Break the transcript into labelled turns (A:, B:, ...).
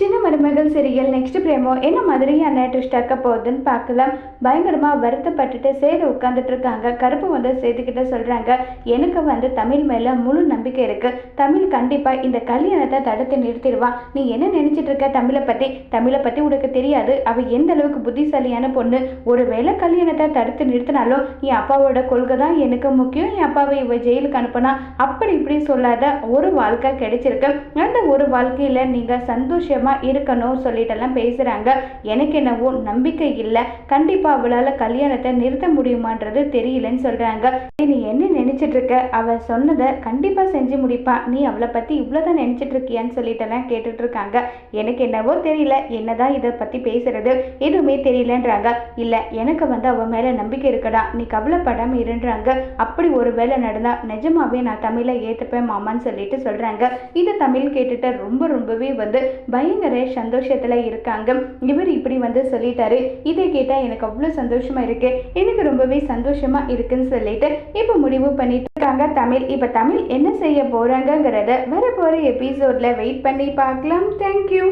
A: சின்ன மருமகள் சிறியல் நெக்ஸ்ட் பிரேமோ என்ன மாதிரியான ட்விஸ்ட் இருக்க போகுதுன்னு பார்க்கலாம். பயங்கரமாக வருத்தப்பட்டுட்டு சேது உட்காந்துட்டு இருக்காங்க. கருப்பு வந்து சேதுக்கிட்ட சொல்கிறாங்க எனக்கு வந்து தமிழ் மேலே முழு நம்பிக்கை இருக்குது தமிழ் கண்டிப்பாக இந்த கல்யாணத்தை தடுத்து நிறுத்திடுவான் நீ என்ன நினச்சிட்டு இருக்க தமிழை பற்றி தமிழை பற்றி உனக்கு தெரியாது. அவள் எந்த அளவுக்கு புத்திசாலியான பொண்ணு? ஒரு வேளை கல்யாணத்தை தடுத்து நிறுத்தினாலும் என் அப்பாவோட கொள்கை தான் எனக்கு முக்கியம். என் அப்பாவை இவ ஜெயிலுக்கு அனுப்புனா அப்படி இப்படி சொல்லாத ஒரு வாழ்க்கை கிடைச்சிருக்கு. அந்த ஒரு வாழ்க்கையில் நீங்கள் சந்தோஷமாக இருக்கணும் சொல்லிட்டெல்லாம் பேசுகிறாங்க எனக்கு என்னவோ நம்பிக்கை இல்லை. கண்டிப்பாக அவளால் கல்யாணத்தை நிறுத்த முடியுமான்றது தெரியலன்னு சொல்கிறாங்க நீ என்ன நினச்சிட்ருக்க அவள் சொன்னதை கண்டிப்பாக செஞ்சு முடிப்பா. நீ அவளை பற்றி இவ்வளோதான் நினச்சிட்ருக்கியான்னு சொல்லிட்டெல்லாம் கேட்டுட்ருக்காங்க எனக்கு என்னவோ தெரியல. என்னதான் இதை பற்றி பேசுகிறது எதுவுமே தெரியலன்றாங்க. இல்லை எனக்கு வந்து அவள் மேலே நம்பிக்கை இருக்கடா. நீ கவலைப்படாமல் இருன்றாங்க. அப்படி ஒரு வேலை நடந்தால் நிஜமாவே நான் தமிழை ஏற்றுப்பேன் மாமான்னு சொல்லிட்டு சொல்கிறாங்க இது தமிழ் கேட்டுட்டு ரொம்ப ரொம்பவே வந்து பயங்கர சந்தோஷத்தில் இருக்காங்க. இவர் இப்படி வந்து சொல்லிட்டாரு. இதை கேட்டால் எனக்கு அவ்வளோ சந்தோஷமாக இருக்குது எனக்கு ரொம்பவே சந்தோஷமாக இருக்குன்னு சொல்லிட்டு இப்போ முடிவு பண்ணிட்டு இருக்காங்க தமிழ் இப்போ தமிழ் என்ன செய்ய போறாங்கங்கிறத வர போகிற எபிசோட்ல வெயிட் பண்ணி பார்க்கலாம். தேங்க்யூ